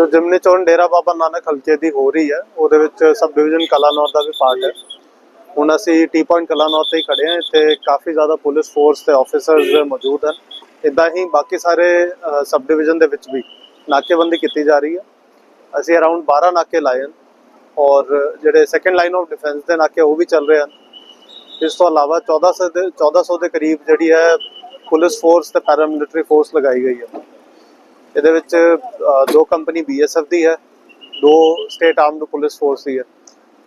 ਜੋ ਜਿਮਨੀ ਚੋਣ ਡੇਰਾ ਬਾਬਾ ਨਾਨਕ ਹਲਕੇ ਦੀ ਹੋ ਰਹੀ ਹੈ, ਉਹਦੇ ਵਿੱਚ ਸਬ ਡਿਵੀਜ਼ਨ ਕਲਾਨੌਰ ਦਾ ਵੀ ਪਾਰਟ ਹੈ। ਹੁਣ ਅਸੀਂ ਟੀ ਪੁਆਇੰਟ ਕਲਾਨੌਰ ਤੇ ਹੀ ਖੜੇ ਹਾਂ, ਇੱਥੇ ਕਾਫੀ ਜ਼ਿਆਦਾ ਪੁਲਿਸ ਫੋਰਸ ਤੇ ਆਫੀਸਰਸ ਮੌਜੂਦ ਹਨ। ਇਦਾਂ ਹੀ ਬਾਕੀ ਸਾਰੇ ਸਬ ਡਿਵੀਜ਼ਨ ਦੇ ਵਿੱਚ ਵੀ ਨਾਕੇਬੰਦੀ ਕੀਤੀ ਜਾ ਰਹੀ ਹੈ। ਅਸੀਂ ਅਰਾਊਂਡ 12 ਨਾਕੇ ਲਾਏ ਹਨ ਔਰ ਜਿਹੜੇ ਸੈਕੰਡ ਲਾਈਨ ਆਫ ਡਿਫੈਂਸ ਦੇ ਨਾਕੇ ਉਹ ਵੀ ਚੱਲ ਰਹੇ ਹਨ। ਇਸ ਤੋਂ ਇਲਾਵਾ 1400 ਦੇ 1400 ਦੇ ਕਰੀਬ ਜਿਹੜੀ ਹੈ ਪੁਲਿਸ ਫੋਰਸ ਤੇ ਪੈਰਾਮਿਲਟਰੀ ਫੋਰਸ ਲਗਾਈ ਗਈ ਹੈ। ਇਹਦੇ ਵਿੱਚ ਅ, ਦੋ ਕੰਪਨੀ ਬੀਐਸਐਫ ਦੀ ਹੈ ਦੋ ਸਟੇਟ ਆਰਮਡ ਪੁਲਿਸ ਫੋਰਸ ਦੀ ਹੈ।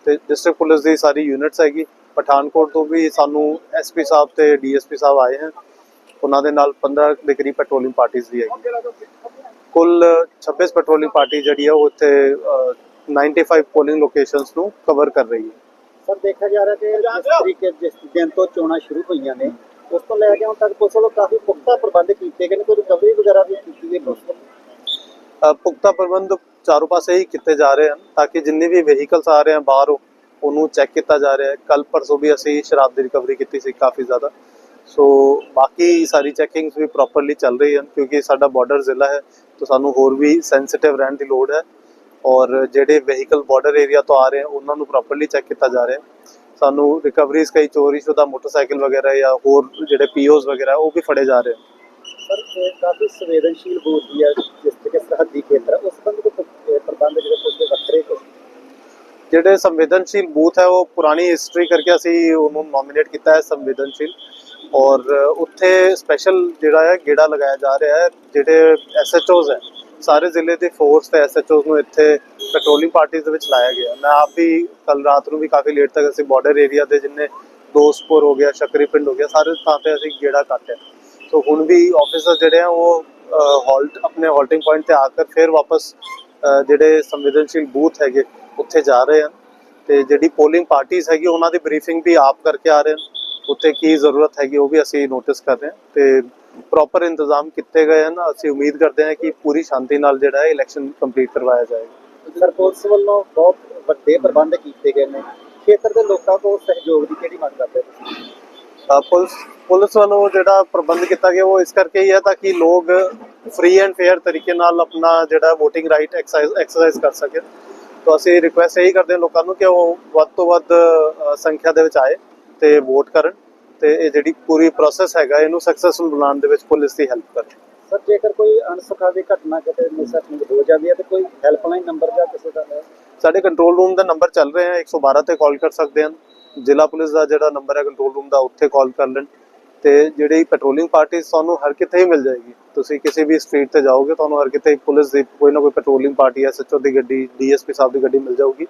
ਤੇ ਡਿਸਟ੍ਰਿਕਟ ਪੁਲਿਸ ਦੀ ਸਾਰੀ ਯੂਨਿਟਸ ਹੈਗੀ। ਪਠਾਨਕੋਟ ਤੋਂ ਵੀ ਸਾਨੂੰ ਐਸਪੀ ਸਾਹਿਬ ਤੇ ਡੀਐਸਪੀ ਸਾਹਿਬ ਆਏ ਹਨ ਉਹਨਾਂ ਦੇ ਨਾਲ 15 ਦੇ ਕਰੀਬ ਪੈਟਰੋਲਿੰਗ ਪਾਰਟੀਆਂ ਵੀ ਹੈਗੀ। ਕੁੱਲ 26 ਪੈਟਰੋਲਿੰਗ ਪਾਰਟੀ ਜਿਹੜੀ ਹੈ ਉਹ ਇੱਥੇ ਅ, 95 ਪੋਲਿੰਗ ਲੋਕੇਸ਼ਨਸ ਨੂੰ ਕਵਰ ਕਰ ਰਹੀ ਹੈ। ਸਰ ਦੇਖਿਆ ਜਾ ਰਿਹਾ ਕਿ ਜਿਸ ਤਰੀਕੇ ਜਿਸ ਦਿਨ ਤੋਂ ਚੋਣਾਂ ਸ਼ੁਰੂ ਹੋਈਆਂ ਨੇ ਉਸ ਤੋਂ ਲੈ ਕੇ ਹੁਣ ਤੱਕ ਪੁਲਿਸ ਵੱਲੋਂ ਕਾਫੀ ਪੁਖਤਾ ਪ੍ਰਬੰਧ ਕੀਤੇ ਗਏ ਨੇ। ਕੋਈ ਰਿਕਵਰੀ ਵਗੈਰਾ ਵੀ ਕੀਤੀ ਗਈ ਪੁਲਿਸ ਵੱਲੋਂ ਅ, ਪੁਖਤਾ ਪ੍ਰਬੰਧ ਚਾਰੋਂ ਪਾਸੇ ਹੀ ਕੀਤੇ ਜਾ ਰਹੇ ਹਨ ਤਾਂ ਕਿ ਜਿੰਨੇ ਵੀ ਵਹੀਕਲਸ ਆ ਰਹੇ ਹਨ ਬਾਹਰੋਂ, ਉਹਨੂੰ ਚੈੱਕ ਕੀਤਾ ਜਾ ਰਿਹਾ ਹੈ। ਕੱਲ ਪਰਸੋਂ ਵੀ ਅਸੀਂ ਸ਼ਰਾਬ ਦੀ ਰਿਕਵਰੀ ਕੀਤੀ ਸੀ ਕਾਫੀ ਜ਼ਿਆਦਾ। ਸੋ ਬਾਕੀ ਸਾਰੀ ਚੈਕਿੰਗਸ ਵੀ ਪ੍ਰੋਪਰਲੀ ਚੱਲ ਰਹੀ ਹਨ ਕਿਉਂਕਿ ਸਾਡਾ ਬਾਰਡਰ ਜ਼ਿਲ੍ਹਾ ਹੈ, ਤਾਂ ਸਾਨੂੰ ਹੋਰ ਵੀ ਸੈਂਸਿਟਿਵ ਰਹਿਣ ਦੀ ਲੋੜ ਹੈ ਔਰ ਜਿਹੜੇ ਵਹੀਕਲ ਬਾਰਡਰ ਏਰੀਆ ਤੋਂ ਆ ਰਹੇ ਹਨ, ਉਹਨਾਂ ਨੂੰ ਪ੍ਰੋਪਰਲੀ ਚੈੱਕ ਕੀਤਾ ਜਾ ਰਿਹਾ ਹੈ। ਸਾਨੂੰ ਰਿਕਵਰੀਜ਼ ਕਈ ਚੋਰੀ ਸ਼ੁਦਾ ਮੋਟਰਸਾਈਕਲ ਵਗੈਰਾ ਜਾਂ ਹੋਰ ਜਿਹੜੇ ਪੀਓਜ਼ ਵਗੈਰਾ, ਉਹ ਵੀ ਫੜੇ ਜਾ ਰਹੇ ਹਨ। ਸਰ ਇਹ ਕਾਫੀ ਸੰਵੇਦਨਸ਼ੀਲ ਬੂਥ ਦੀ ਹੈ ਜਿਸ ਤਰੀਕੇ ਸਰਹੱਦੀ ਖੇਤਰ ਹੈ, ਉਸ ਸੰਬੰਧ ਵਿੱਚ ਕੋਈ ਪ੍ਰਬੰਧ ਜਿਹੜੇ ਪੁਲਿਸ ਦੇ ਵੱਖਰੇ ਕੋਈ ਜਿਹੜੇ ਸੰਵੇਦਨਸ਼ੀਲ ਬੂਥ ਹੈ ਉਹ ਪੁਰਾਣੀ ਹਿਸਟਰੀ ਕਰਕੇ ਅਸੀਂ ਉਹਨੂੰ ਨੋਮੀਨੇਟ ਕੀਤਾ ਹੈ ਸੰਵੇਦਨਸ਼ੀਲ ਔਰ ਉੱਥੇ ਸਪੈਸ਼ਲ ਜਿਹੜਾ ਹੈ ਗੇੜਾ ਲਗਾਇਆ ਜਾ ਰਿਹਾ ਹੈ ਜਿਹੜੇ ਐਸਐਚਓਜ਼ ਹੈ ਸਾਰੇ ਜ਼ਿਲ੍ਹੇ ਦੇ ਫੋਰਸ ਤੇ ਐਸਐਚਓਜ਼ ਨੂੰ ਇੱਥੇ ਪੈਟਰੋਲਿੰਗ ਪਾਰਟੀਆਂ ਦੇ ਵਿੱਚ ਲਾਇਆ ਗਿਆ ਮੈਂ ਆਪ ਵੀ ਕੱਲ ਰਾਤ ਨੂੰ ਵੀ ਕਾਫੀ ਲੇਟ ਤੱਕ ਅਸੀਂ ਬਾਰਡਰ ਏਰੀਆ ਦੇ ਜਿੰਨੇ ਦੋਸਤਪੁਰ ਹੋ ਗਿਆ ਸ਼ਕਰੀ ਪਿੰਡ ਹੋ ਗਿਆ ਸਾਰੇ ਥਾਂ ਤੇ ਅਸੀਂ ਗੇੜਾ ਕੱਟਿਆ ਸੋ ਹੁਣ ਵੀ ਆਫੀਸਰ ਜਿਹੜੇ ਆ ਉਹ ਹਾਲਟ ਆਪਣੇ ਹਾਲਟਿੰਗ ਪੁਆਇੰਟ ਤੇ ਆ ਕੇ ਫਿਰ ਵਾਪਸ ਜਿਹੜੇ ਸੰਵੇਦਨਸ਼ੀਲ ਬੂਥ ਹੈਗੇ, ਉੱਥੇ ਜਾ ਰਹੇ ਹਨ ਤੇ ਜਿਹੜੀ ਪੋਲਿੰਗ ਪਾਰਟੀਆਂ ਹੈਗੀ, ਉਹਨਾਂ ਦੀ ਬਰੀਫਿੰਗ ਵੀ ਆਪ ਕਰਕੇ ਆ ਰਹੇ ਹਨ ਉੱਥੇ ਕੀ ਜ਼ਰੂਰਤ ਹੈਗੀ, ਉਹ ਵੀ ਅਸੀਂ ਨੋਟਿਸ ਕਰ ਰਹੇ ਹਾਂ ਤੇ ਪ੍ਰੋਪਰ ਇੰਤਜ਼ਾਮ ਕੀਤੇ ਗਏ ਹਨ। ਅਸੀਂ ਉਮੀਦ ਕਰਦੇ ਹਾਂ ਕਿ ਪੂਰੀ ਸ਼ਾਂਤੀ ਨਾਲ ਜਿਹੜਾ ਹੈ ਇਲੈਕਸ਼ਨ ਕੰਪਲੀਟ ਕਰਵਾਇਆ ਜਾਏਗਾ। ਸਰ, ਪੁਲਿਸ ਵੱਲੋਂ ਬਹੁਤ ਵੱਡੇ ਪ੍ਰਬੰਧ ਕੀਤੇ ਗਏ ਨੇ। ਖੇਤਰ ਦੇ ਲੋਕਾਂ ਤੋਂ ਸਹਿਯੋਗ ਦੀ ਕਿਹੜੀ ਮੰਗ ਕਰਦੇ ਹੋ ਤੁਸੀਂ? ਪੁਲਿਸ ਪੁਲਿਸ ਵੱਲੋਂ ਜਿਹੜਾ ਪ੍ਰਬੰਧ ਕੀਤਾ ਗਿਆ ਉਹ ਇਸ ਕਰਕੇ ਹੀ ਹੈ ਤਾਂ ਕਿ ਲੋਕ ਫ੍ਰੀ ਐਂਡ ਫੇਅਰ ਤਰੀਕੇ ਨਾਲ ਆਪਣਾ ਜਿਹੜਾ VOTING ਰਾਈਟ ਐਕਸਰਸਾਈਜ਼ ਕਰ ਸਕਣ ਤਾਂ ਅਸੀਂ ਰਿਕੁਐਸਟ ਇਹੀ ਕਰਦੇ ਹਾਂ ਲੋਕਾਂ ਨੂੰ ਕਿ ਉਹ ਵੱਧ ਤੋਂ ਵੱਧ ਸੰਖਿਆ ਦੇ ਵਿੱਚ ਆਏ ਤੇ ਵੋਟ ਕਰਨ ਤੇ ਇਹ ਜਿਹੜੀ ਪੂਰੀ ਪ੍ਰੋਸੈਸ ਹੈਗਾ ਇਹਨੂੰ ਸਕਸੈਸਫੁਲ ਬਣਾਉਣ ਦੇ ਵਿੱਚ ਪੁਲਿਸ ਦੀ ਹੈਲਪ ਕਰਨ। ਸਰ ਜੇਕਰ ਕੋਈ ਅਣਸੁਖਾਵੀ ਘਟਨਾ ਕਿਤੇ ਮਿਸਹੈਪਨਿੰਗ ਹੋ ਜਾਂਦੀ ਹੈ ਤੇ ਕੋਈ ਹੈਲਪਲਾਈਨ ਨੰਬਰ ਜਾਂ ਕਿਸੇ ਦਾ ਸਾਡੇ ਕੰਟਰੋਲ ਰੂਮ ਦਾ ਨੰਬਰ ਚੱਲ ਰਿਹਾ ਹੈ 112 ਤੇ ਕਾਲ ਕਰ ਸਕਦੇ ਹਨ। ਜ਼ਿਲ੍ਹਾ ਪੁਲਿਸ ਦਾ ਜਿਹੜਾ ਨੰਬਰ ਹੈ ਕੰਟਰੋਲ ਰੂਮ ਦਾ ਉੱਥੇ ਕਾਲ ਕਰ ਲੈਣ ਤੇ ਜਿਹੜੀ ਪੈਟਰੋਲਿੰਗ ਪਾਰਟੀ ਤੁਹਾਨੂੰ ਹਰ ਕਿਤੇ ਹੀ ਮਿਲ ਜਾਏਗੀ। ਤੁਸੀਂ ਕਿਸੇ ਵੀ ਸਟਰੀਟ ਤੇ ਜਾਓਗੇ ਤੁਹਾਨੂੰ ਹਰ ਕਿਤੇ ਪੁਲਿਸ ਦੀ ਕੋਈ ਨਾ ਕੋਈ ਪੈਟਰੋਲਿੰਗ ਪਾਰਟੀ ਐਸਐਚਓ ਦੀ ਗੱਡੀ ਡੀਐਸਪੀ ਸਾਹਿਬ ਦੀ ਗੱਡੀ ਮਿਲ ਜਾਊਗੀ।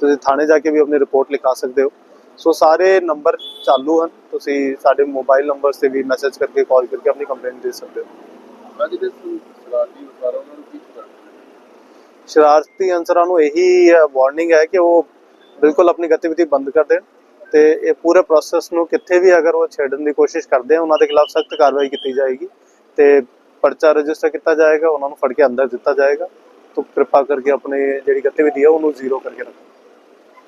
ਤੁਸੀਂ ਥਾਣੇ ਜਾ ਕੇ ਵੀ ਆਪਣੀ ਰਿਪੋਰਟ ਲਿਖਾ ਸਕਦੇ ਹੋ। ਸੋ ਸਾਰੇ ਨੰਬਰ ਚਾਲੂ ਹਨ। ਤੁਸੀਂ ਸਾਡੇ ਮੋਬਾਈਲ ਨੰਬਰ ਤੇ ਵੀ ਮੈਸੇਜ ਕਰਕੇ ਕਾਲ ਕਰਕੇ ਆਪਣੀ ਕੰਪਲੇਂਟ ਦੇ ਸਕਦੇ ਹੋ। ਸ਼ਰਾਰਤੀ ਅਨਸਰਾਂ ਨੂੰ ਇਹੀ ਵਾਰਨਿੰਗ ਹੈ ਕਿ ਉਹ ਬਿਲਕੁਲ ਆਪਣੀ ਗਤੀਵਿਧੀ ਬੰਦ ਕਰ ਦੇਣ। ਤੇ ਇਹ ਪੂਰੇ ਪ੍ਰੋਸੈਸ ਨੂੰ ਕਿੱਥੇ ਵੀ ਅਗਰ ਉਹ ਛੇੜਨ ਦੀ ਕੋਸ਼ਿਸ਼ ਕਰਦੇ ਆ, ਉਹਨਾਂ ਦੇ ਖਿਲਾਫ ਸਖਤ ਕਾਰਵਾਈ ਕੀਤੀ ਜਾਏਗੀ ਤੇ ਪਰਚਾ ਰਜਿਸਟਰ ਕੀਤਾ ਜਾਏਗਾ, ਉਹਨਾਂ ਨੂੰ ਫੜ ਕੇ ਅੰਦਰ ਦਿੱਤਾ ਜਾਏਗਾ। ਤੋ ਕਿਰਪਾ ਕਰਕੇ ਆਪਣੀ ਜਿਹੜੀ ਗਤੀਵਿਧੀ ਹੈ ਉਹਨੂੰ ਜ਼ੀਰੋ ਕਰਕੇ ਰੱਖੋ।